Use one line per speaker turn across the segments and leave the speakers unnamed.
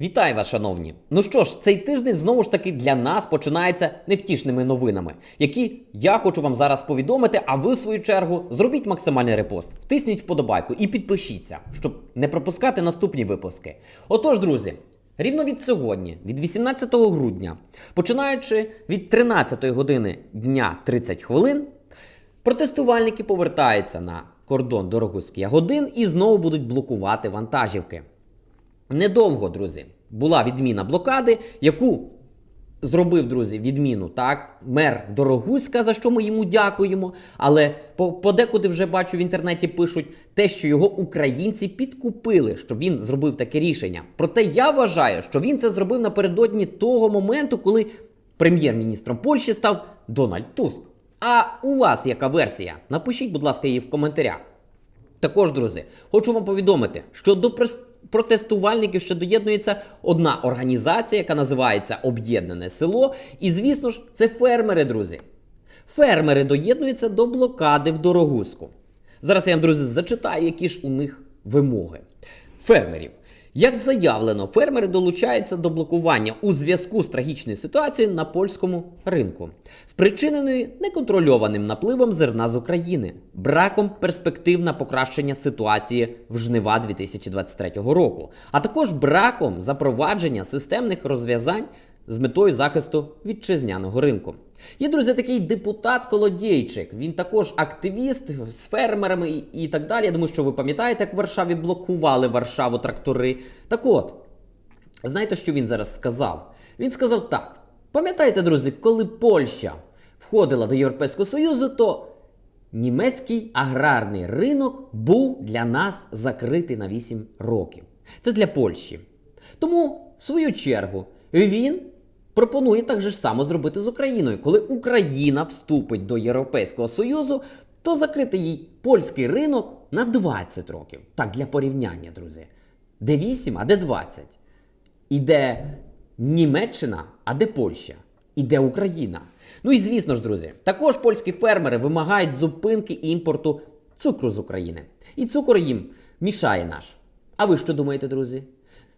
Вітаю вас, шановні! Ну що ж, цей тиждень знову ж таки для нас починається невтішними новинами, які я хочу вам зараз повідомити. А ви, в свою чергу, зробіть максимальний репост, втисніть вподобайку і підпишіться, щоб не пропускати наступні випуски. Отож, друзі, рівно від сьогодні, від 18 грудня, починаючи від 13 години дня 30 хвилин, протестувальники повертаються на кордон Дорогуський Ягодин і знову будуть блокувати вантажівки. Недовго, друзі, була відміна блокади, яку зробив, друзі, відміну, так, мер Дорогуська, за що ми йому дякуємо. Але подекуди вже бачу в інтернеті пишуть те, що його українці підкупили, щоб він зробив таке рішення. Проте я вважаю, що він це зробив напередодні того моменту, коли прем'єр-міністром Польщі став Дональд Туск. А у вас яка версія? Напишіть, будь ласка, її в коментарях. Також, друзі, хочу вам повідомити, що до прес- протестувальників що доєднується одна організація, яка називається Об'єднане село. І, звісно ж, це фермери, друзі. Фермери доєднуються до блокади в Дорогуську. Зараз я вам, друзі, зачитаю, які ж у них вимоги. Фермерів. Як заявлено, фермери долучаються до блокування у зв'язку з трагічною ситуацією на польському ринку, спричиненою неконтрольованим напливом зерна з України, браком перспектив на покращення ситуації в жнива 2023 року, а також браком запровадження системних розв'язань з метою захисту вітчизняного ринку. Є, друзі, такий депутат Колодійчик. Він також активіст з фермерами і, і так далі. Я думаю, що ви пам'ятаєте, як в Варшаві блокували Варшаву трактори. Так от, знаєте, що він зараз сказав? Він сказав так: пам'ятаєте, друзі, коли Польща входила до Європейського Союзу, то німецький аграрний ринок був для нас закритий на 8 років. Це для Польщі. Тому, в свою чергу, він пропонує так же ж само зробити з Україною. Коли Україна вступить до Європейського Союзу, то закрити їй польський ринок на 20 років. Так, для порівняння, друзі. Де 8, а де 20. Іде Німеччина, а де Польща? Іде Україна. Ну і звісно ж, друзі, також польські фермери вимагають зупинки імпорту цукру з України. І цукор їм мішає наш. А ви що думаєте, друзі?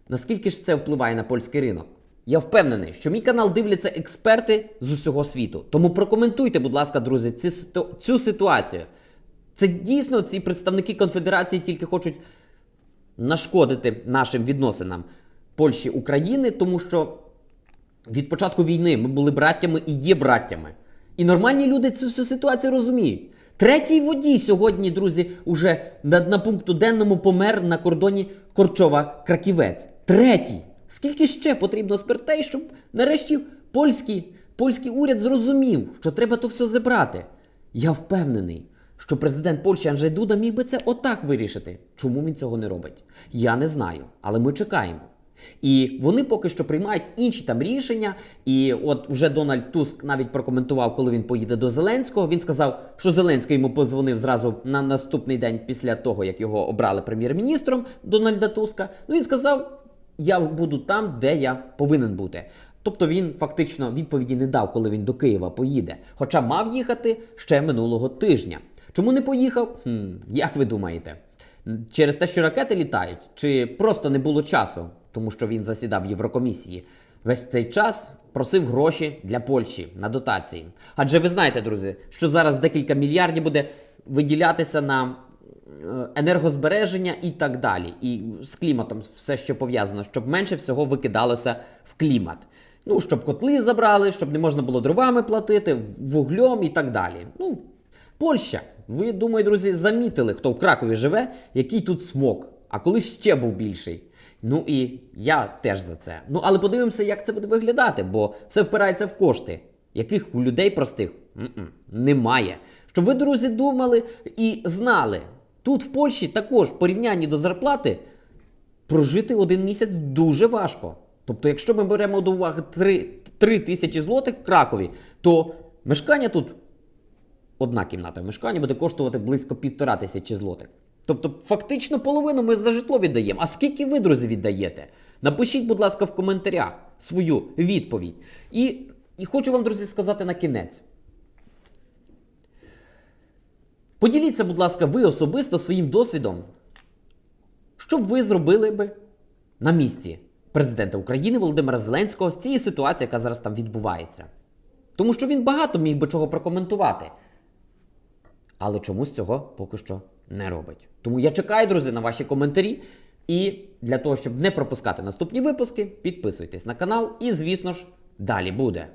Наскільки ж це впливає на польський ринок? Я впевнений, що мій канал дивляться експерти з усього світу. Тому прокоментуйте, будь ласка, друзі, цю ситуацію. Це дійсно ці представники конфедерації тільки хочуть нашкодити нашим відносинам Польщі України, тому що від початку війни ми були браттями і є браттями. І нормальні люди цю всю ситуацію розуміють. Третій водій сьогодні, друзі, уже на, на пункту денному помер на кордоні Корчова-Краківець. Третій. Скільки ще потрібно смертей, щоб нарешті польський, польський уряд зрозумів, що треба то все забрати? Я впевнений, що президент Польщі Анджей Дуда міг би це отак вирішити. Чому він цього не робить? Я не знаю, але ми чекаємо. І вони поки що приймають інші там рішення. І от вже Дональд Туск навіть прокоментував, коли він поїде до Зеленського. Він сказав, що Зеленський йому позвонив зразу на наступний день після того, як його обрали прем'єр-міністром Дональда Туска. Ну він сказав: я буду там, де я повинен бути. Тобто він фактично відповіді не дав, коли він до Києва поїде. Хоча мав їхати ще минулого тижня. Чому не поїхав? Хм, як ви думаєте? Через те, що ракети літають, чи просто не було часу, тому що він засідав в Єврокомісії. Весь цей час просив гроші для Польщі на дотації. Адже ви знаєте, друзі, що зараз декілька мільярдів буде виділятися на енергозбереження і так далі. І з кліматом все, що пов'язано, щоб менше всього викидалося в клімат. Ну, щоб котли забрали, щоб не можна було дровами платити, вуглем і так далі. Ну, Польща. Ви, думаю, друзі, замітили, хто в Кракові живе, який тут смог, а колись ще був більший. Ну і я теж за це. Ну, але подивимося, як це буде виглядати, бо все впирається в кошти, яких у людей простих м-м, немає. Щоб ви, друзі, думали і знали, тут в Польщі також в порівнянні до зарплати прожити один місяць дуже важко. Тобто, якщо ми беремо до уваги 3, 3 тисячі злотих в Кракові, то мешкання тут одна кімната в мешканні буде коштувати близько півтора тисячі злотих. Тобто, фактично половину ми за житло віддаємо. А скільки ви, друзі, віддаєте? Напишіть, будь ласка, в коментарях свою відповідь. І, і хочу вам, друзі, сказати на кінець. Поділіться, будь ласка, ви особисто своїм досвідом, що б ви зробили би на місці президента України Володимира Зеленського з цієї ситуації, яка зараз там відбувається. Тому що він багато міг би чого прокоментувати. Але чомусь цього поки що не робить. Тому я чекаю, друзі, на ваші коментарі. І для того, щоб не пропускати наступні випуски, підписуйтесь на канал. І, звісно ж, далі буде.